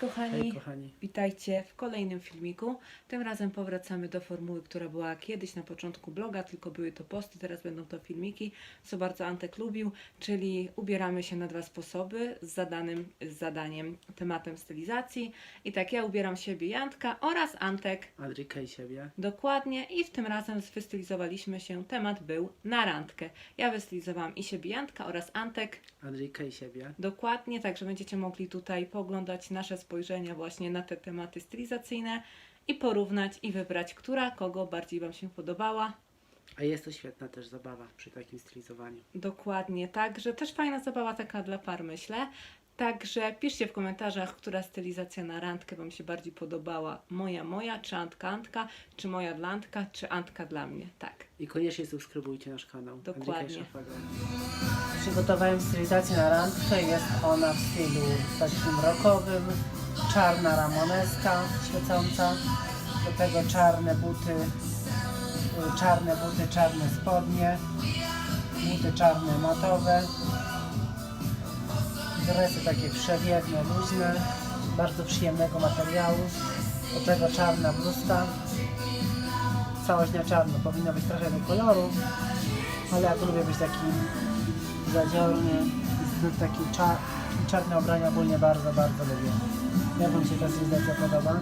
kochani. Hej kochani. Witajcie w kolejnym filmiku. Tym razem powracamy do formuły, która była kiedyś na początku bloga, tylko były to posty, teraz będą to filmiki, co bardzo Antek lubił, czyli ubieramy się na dwa sposoby z zadanym z zadaniem, tematem stylizacji. I tak ja ubieram siebie i Antka oraz Antek Adrika i siebie. dokładnie i w tym razem wystylizowaliśmy się, temat był na randkę. Ja wystylizowałam i siebie i Antka oraz Antek Adrika i siebie. Dokładnie, także będziecie mogli tutaj poglądać nasze spojrzenia właśnie na te tematy stylizacyjne i porównać i wybrać, która kogo bardziej Wam się podobała. A jest to świetna też zabawa przy takim stylizowaniu. Dokładnie, także też fajna zabawa taka dla par, myślę. Także piszcie w komentarzach, która stylizacja na randkę Wam się bardziej podobała. Moja, moja, czy Antka, Antka, czy moja dla Antka, czy Antka dla mnie. Tak. I koniecznie subskrybujcie nasz kanał. Dokładnie. Przygotowałem stylizację na randkę. Jest ona w stylu takim rockowym. Czarna ramoneska świecąca. Do tego czarne buty, czarne buty, czarne spodnie. Buty czarne matowe. Dresy takie przewiewne, luźne. Bardzo przyjemnego materiału. Do tego czarna bluzka. Całość na czarno. Powinno być trochę do koloru. Ale ja lubię być taki zadziorny taki cza, czarne ubrania ogólnie bardzo, bardzo lubię. Jak Wam się ta stylizacja podoba?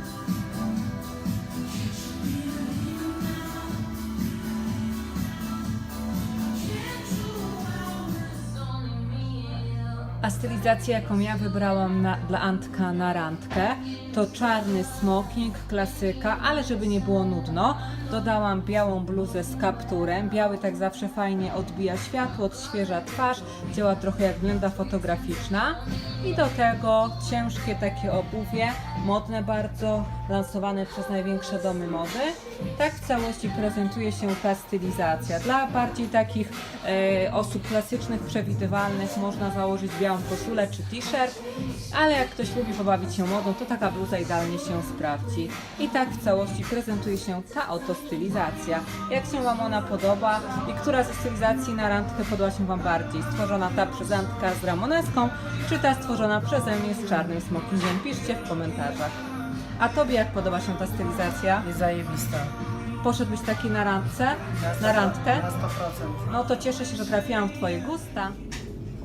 Stylizacja, jaką ja wybrałam na, dla Antka na randkę, to czarny smoking, klasyka, ale żeby nie było nudno, dodałam białą bluzę z kapturem. Biały tak zawsze fajnie odbija światło, odświeża twarz, działa trochę jak blenda fotograficzna. I do tego ciężkie takie obuwie, modne bardzo, lansowane przez największe domy mody. Tak w całości prezentuje się ta stylizacja. Dla bardziej takich e, osób klasycznych, przewidywalnych można założyć białą koszulę czy t-shirt, ale jak ktoś lubi pobawić się modą, to taka bluza idealnie się sprawdzi. I tak w całości prezentuje się ta oto stylizacja. Jak się Wam ona podoba i która ze stylizacji na randkę podoba się Wam bardziej? Stworzona ta przez Antka z Ramoneską, czy ta stworzona przeze mnie z czarnym smokingiem? Piszcie w komentarzach. A Tobie jak podoba się ta stylizacja? Jest zajebista. Poszedłbyś taki na randce? Na sto- randkę? Na 100%. No to cieszę się, że trafiłam w Twoje gusta.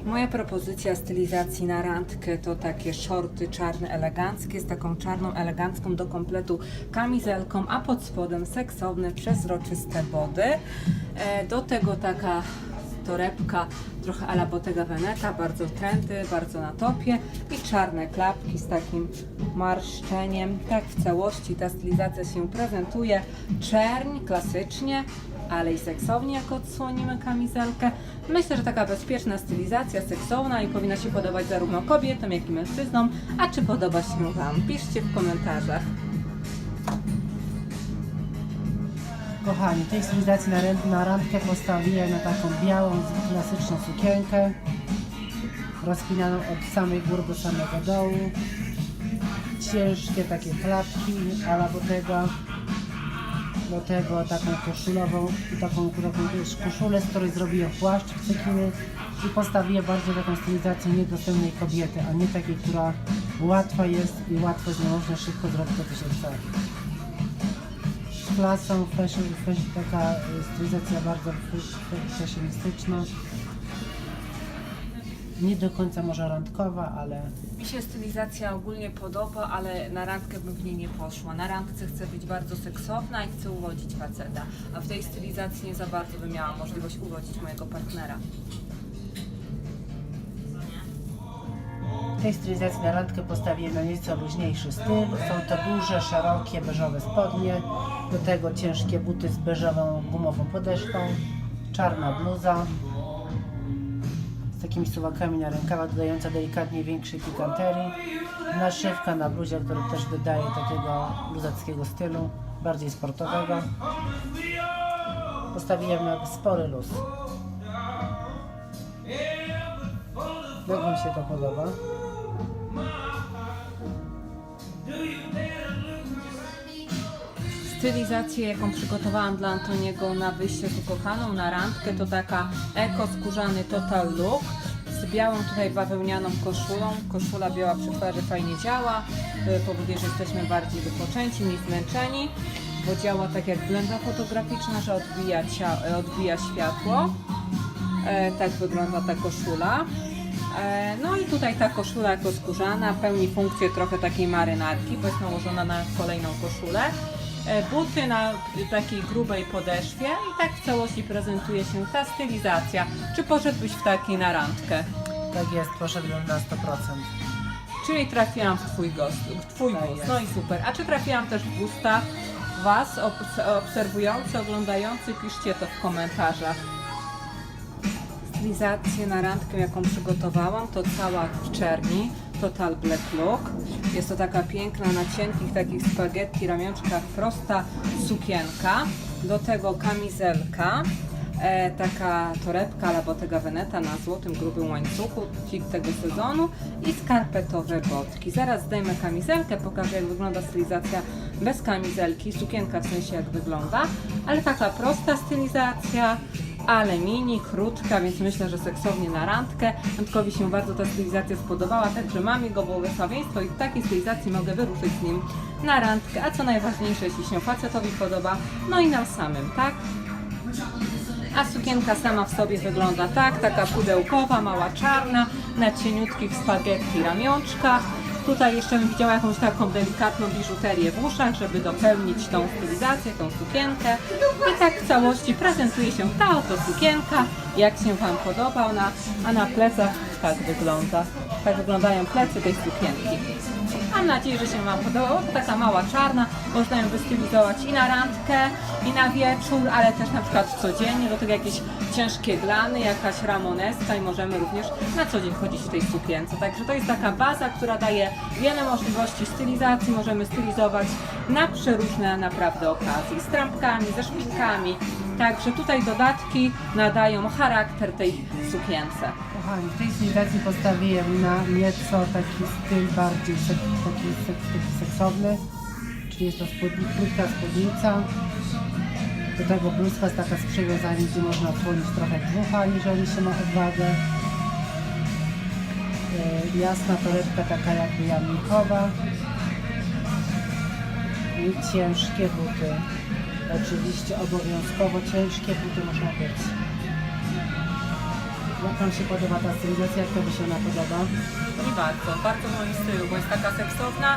Moja propozycja stylizacji na randkę to takie shorty czarne, eleganckie, z taką czarną, elegancką do kompletu kamizelką, a pod spodem seksowne, przezroczyste body. E, do tego taka torebka trochę ala Bottega Veneta, bardzo trendy, bardzo na topie i czarne klapki z takim marszczeniem. Tak w całości ta stylizacja się prezentuje. Czerń klasycznie, ale i seksownie, jak odsłonimy kamizelkę. Myślę, że taka bezpieczna stylizacja, seksowna i powinna się podobać zarówno kobietom, jak i mężczyznom. A czy podoba się Wam? Piszcie w komentarzach. Kochani, tej stylizacji na, rę- na randkę postawiłem na taką białą, klasyczną sukienkę. Rozpinaną od samej góry do samego dołu. Ciężkie takie klapki, ala do tego. Do tego taką koszulową, taką, taką też koszulę, z której zrobiłem płaszcz cekiny i postawiłem bardziej taką stylizację niedostępnej kobiety, a nie takiej, która łatwa jest i łatwo z nią można szybko zrobić to, co się chce klasą, fashion, fashion, taka y, stylizacja bardzo fashionistyczna. Nie do końca może randkowa, ale Mi się stylizacja ogólnie podoba, ale na randkę bym w niej nie poszła. Na randce chcę być bardzo seksowna i chcę uwodzić faceta, a w tej stylizacji nie za bardzo bym miała możliwość uwodzić mojego partnera. w tej stylizacji na randkę postawiłem na nieco luźniejszy styl. Są to duże, szerokie, beżowe spodnie, do tego ciężkie buty z beżową gumową podeszwą, czarna bluza z takimi suwakami na rękawach, dodająca delikatnie większej pikanterii, naszywka na bluzie, który też dodaje takiego luzackiego stylu, bardziej sportowego. Postawiłem na spory luz. Jak Wam się to podoba? Stylizację, jaką przygotowałam dla Antoniego na wyjście z ukochaną na randkę, to taka eko skórzany total look z białą tutaj bawełnianą koszulą. Koszula biała przy twarzy fajnie działa, y, powoduje, że jesteśmy bardziej wypoczęci, mniej zmęczeni, bo działa tak jak blenda fotograficzna, że odbija, cia- odbija światło. E, tak wygląda ta koszula. E, no i tutaj ta koszula jako skórzana pełni funkcję trochę takiej marynarki, bo jest nałożona na kolejną koszulę. E, buty na takiej grubej podeszwie i tak w całości prezentuje się ta stylizacja. Czy poszedłbyś w takiej na randkę? Tak jest, poszedłem na 100%. Czyli trafiłam w Twój gust, w twój Tak gust. no i super. A czy trafiłam też w gusta Was, obs- obserwujący, oglądający? Piszcie to w komentarzach. Stylizację na randkę, jaką przygotowałam, to cała w czerni, Total Black Look. Jest to taka piękna, na cienkich takich spaghetti ramionczkach prosta sukienka, do tego kamizelka, e, taka torebka albo Bottega Veneta na złotym grubym łańcuchu, hit tego sezonu. I skarpetowe botki. Zaraz zdejmę kamizelkę, pokażę jak wygląda stylizacja bez kamizelki, sukienka w sensie jak wygląda, ale taka prosta stylizacja, ale mini, krótka, więc myślę, że seksownie na randkę. Antkowi się bardzo ta stylizacja spodobała, także mam jego błogosławieństwo i w takiej stylizacji mogę wyruszyć z nim na randkę. A co najważniejsze, jeśli się facetowi podoba, no i nam samym, tak? A sukienka sama w sobie wygląda tak, taka pudełkowa, mała czarna, na cieniutkich spaghetti ramionczkach. Tutaj jeszcze bym widziała jakąś taką delikatną biżuterię w uszach, żeby dopełnić tą stylizację, tą sukienkę. I tak w całości prezentuje się ta oto sukienka, jak się Wam podoba ona, a na plecach tak wygląda. Tak wyglądają plecy tej sukienki. Mam nadzieję, że się Wam podobało. To taka mała czarna, można ją wystylizować i na randkę, i na wieczór, ale też na przykład codziennie, do tego jakieś ciężkie glany, jakaś ramoneska i możemy również na co dzień chodzić w tej sukience. Także to jest taka baza, która daje wiele możliwości stylizacji, możemy stylizować na przeróżne naprawdę okazje, z trampkami, ze szpinkami. Także tutaj dodatki nadają charakter tej sukience. Kochani, w tej stylizacji postawiłem na nieco taki styl bardziej sek, taki seksowny, czyli jest to spódni, krótka spódnica. Do tego bluzka jest taka z przywiązaniem, gdzie można odsłonić trochę brzucha, jeżeli się ma odwagę. E, jasna torebka taka jakby jamnikowa. I ciężkie buty. Oczywiście obowiązkowo ciężkie buty muszą być. Jak Wam się podoba ta stylizacja? Jak to by się ona podoba? Mi bardzo, bardzo w moim stylu, bo jest taka seksowna,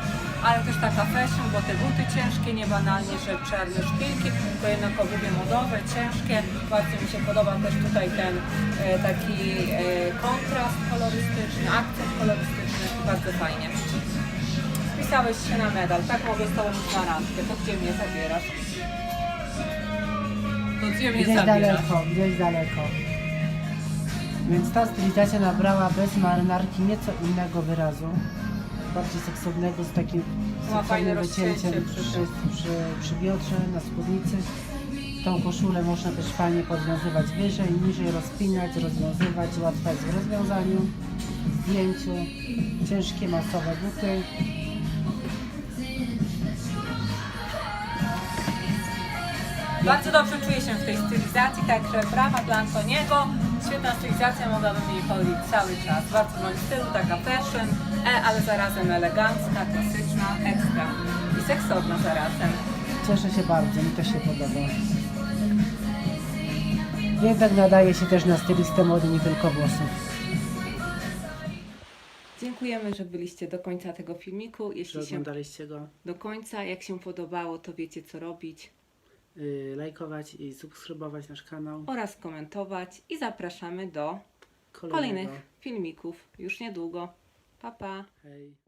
ale też taka fashion, bo te buty ciężkie, nie banalnie, że czarne szpilki, to jednak lubię modowe, ciężkie. Bardzo mi się podoba też tutaj ten e, taki e, kontrast kolorystyczny, akcent kolorystyczny, bardzo fajnie. Spisałeś się na medal, tak mogę z Tobą iść na randkę, to gdzie mnie zabierasz? To gdzie mnie Gdzieś zabierasz? daleko, gdzieś daleko. Więc ta stylizacja nabrała bez marynarki nieco innego wyrazu. Bardziej seksownego, z takim Ma fajne wycięciem rozcięcie przy, przy przy, przy biodrze, na spódnicy. Tą koszulę można też fajnie podwiązywać wyżej, niżej, rozpinać, rozwiązywać. Łatwa jest w rozwiązaniu, w zdjęciu. Ciężkie, masowe buty. Bardzo dobrze czuję się w tej stylizacji, także brawa dla Antoniego. Świetna stylizacja, mogłabym jej chodzić cały czas. Bardzo w moim stylu, taka fashion, e, ale zarazem elegancka, klasyczna, ekstra i seksowna zarazem. Cieszę się bardzo, mi to się podoba. Jednak nadaje się też na stylistę mody, nie tylko włosów. Dziękujemy, że byliście do końca tego filmiku. Że Jeśli się oglądaliście go, do końca, jak się podobało, to wiecie co robić lajkować i subskrybować nasz kanał. oraz komentować i zapraszamy do kolejnych filmików już niedługo. Pa pa! Hej.